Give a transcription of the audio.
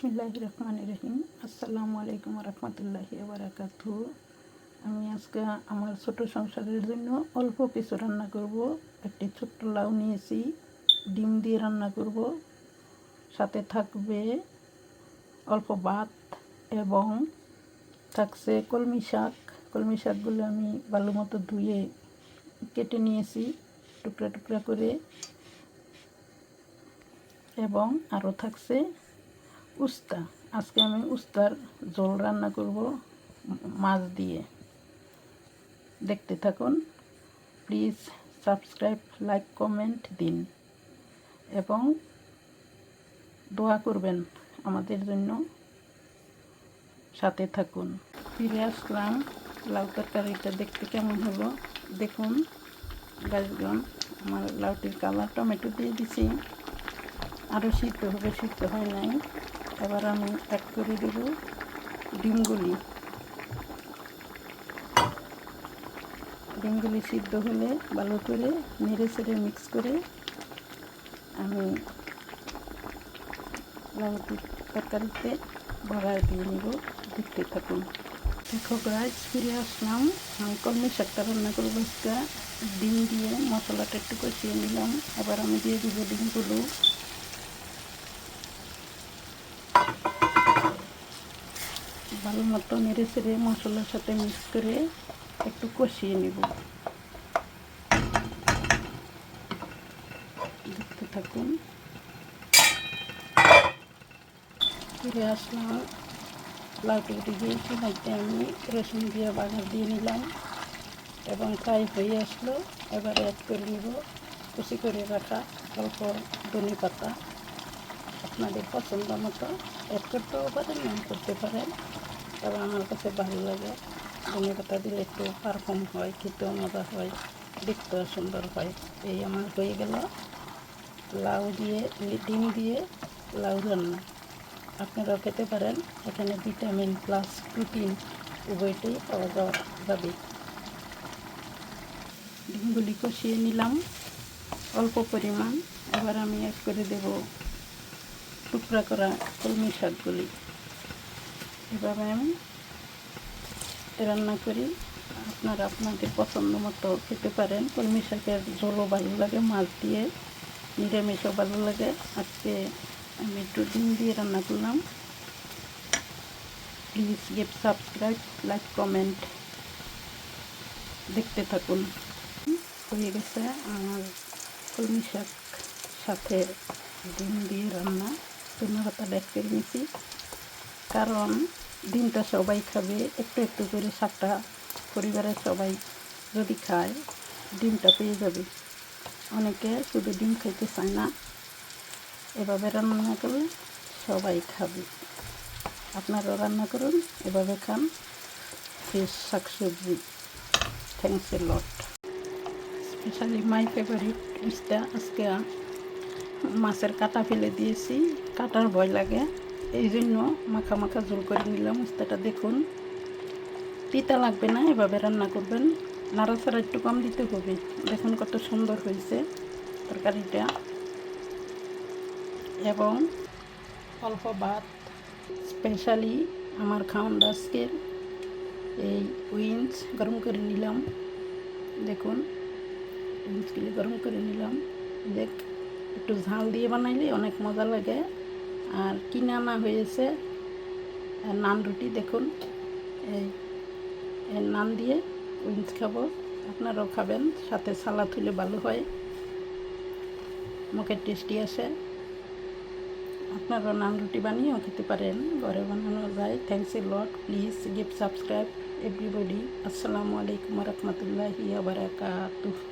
বিসমিল্লাহ রহমান রহিম। আসসালামু আলাইকুম রহমতুল্লাহি বারাকাতু আমি আজকে আমার ছোট সংসারের জন্য অল্প কিছু রান্না করব। একটি ছোট্ট লাউ নিয়েছি, ডিম দিয়ে রান্না করব। সাথে থাকবে অল্প ভাত এবং থাকছে কলমি শাক। কলমি শাকগুলো আমি ভালো মতো ধুয়ে কেটে নিয়েছি, টুকরা টুকরা করে। এবং আরও থাকছে উস্তা। আজকে আমি উস্তার ঝোল রান্না করব মাছ দিয়ে। দেখতে থাকুন। প্লিজ সাবস্ক্রাইব, লাইক, কমেন্ট দিন। এবং দোয়া করবেন আমাদের জন্য। সাথে থাকুন। ফিরে আসলাম। লাউ তরকারিটা দেখতে কেমন হলো? দেখুন। গাছগণ আমার লাউটির কালার টমেটো দিয়ে দিছি। আরও সিদ্ধ হবে, সিদ্ধ হয় নাই। এবার আমি অ্যাড করে দেব ডিমগুলি ডিমগুলি সিদ্ধ হলে ভালো করে নেড়ে চেড়ে মিক্স করে আমি লাউটির তরকারিতে ভরায় দিয়ে নিব। দেখতে থাকুন। দেখো গাছ ফিরে আসলাম। আমি কলমি শাকটা রান্না করব ডিম দিয়ে মশলাটা একটু কষিয়ে নিলাম। আবার আমি দিয়ে দিব ডিমগুলো। ভালো মতো নেড়ে চেড়ে মশলার সাথে মিক্স করে একটু কষিয়ে নেব। দেখতে থাকুন। ফিরে আসলাম। লাউটি দিয়ে চুলাইতে আমি রসুন দিয়ে বাগার দিয়ে নিলাম এবং ফ্রাই হয়ে আসলো। এবার অ্যাড করে নেব কুচি করে রাখা অল্প ধনে পাতা। আপনাদের পছন্দ মতো অ্যাড করতেও পারেন নাম করতে পারেন। তবে আমার কাছে ভালো লাগে। ধনে পাতা দিলে একটু পারফর্ম হয়, খেতেও মজা হয়, দেখতেও সুন্দর হয়। এই আমার হয়ে গেল লাউ দিয়ে, ডিম দিয়ে লাউ রান্না। আপনারাও খেতে পারেন। এখানে ভিটামিন প্লাস প্রোটিন উভয়টাই পাওয়া যাওয়া যাবে। ডিমগুলি কষিয়ে নিলাম। অল্প পরিমাণ। এবার আমি এক করে দেব টুকরা করা কলমি শাকগুলি। এভাবে আমি রান্না করি। আপনারা আপনাদের পছন্দ মতো খেতে পারেন। কলমি শাকের ঝোলও ভালো লাগে, মাছ দিয়ে নিরামিষও ভালো লাগে। আজকে আমি একটু ডিম দিয়ে রান্না করলাম। Please give subscribe like comment দেখতে থাকুন। হয়ে গেছে আমার কলমি শাক সাথে ডিম দিয়ে রান্না। ধন্যবাদ ব্যাগ করে নিয়েছি কারণ ডিমটা সবাই খাবে, একটু একটু করে শাকটা পরিবারের সবাই যদি খায়, ডিমটা পেয়ে যাবে। অনেকে শুধু ডিম খাইতে চায় না, এভাবে রান্না করলে সবাই খাবে। আপনারাও রান্না করুন, এভাবে খান। ফ্রেশ শাকসবজি। Thanks a lot specially my favourite ডিশটা আজকে মাছের কাটা ফেলে দিয়েছি। কাটার ভয় লাগে। এই জন্য মাখা মাখা ঝোল করে নিলাম, উস্তাটা দেখুন। তিতা লাগবে না, এভাবে রান্না করবেন। নাড়াচাড়া একটু কম দিতে হবে। দেখুন কত সুন্দর হয়েছে তরকারিটা। এবং অল্প ভাত, স্পেশালি আমার খাওয়ান আজকের এই উইন্স গরম করে নিলাম। দেখুন উইন্সগুলি গরম করে নিলাম। দেখ, একটু ঝাল দিয়ে বানাইলে অনেক মজা লাগে। আর কিনে আনা হয়েছে? নান রুটি, দেখুন। এই নান দিয়ে উইন্স খাব। আপনারাও খাবেন, সাথে সালাদ হলে ভালো হয়। মুখের টেস্টি আসে। আপনারা নান রুটি বানিয়েও খেতে পারেন, ঘরে বানানো যায়। Thanks a lot please give subscribe everybody আসসালামু আলাইকুম রহমতুল্লাহি বারাকাতুহ।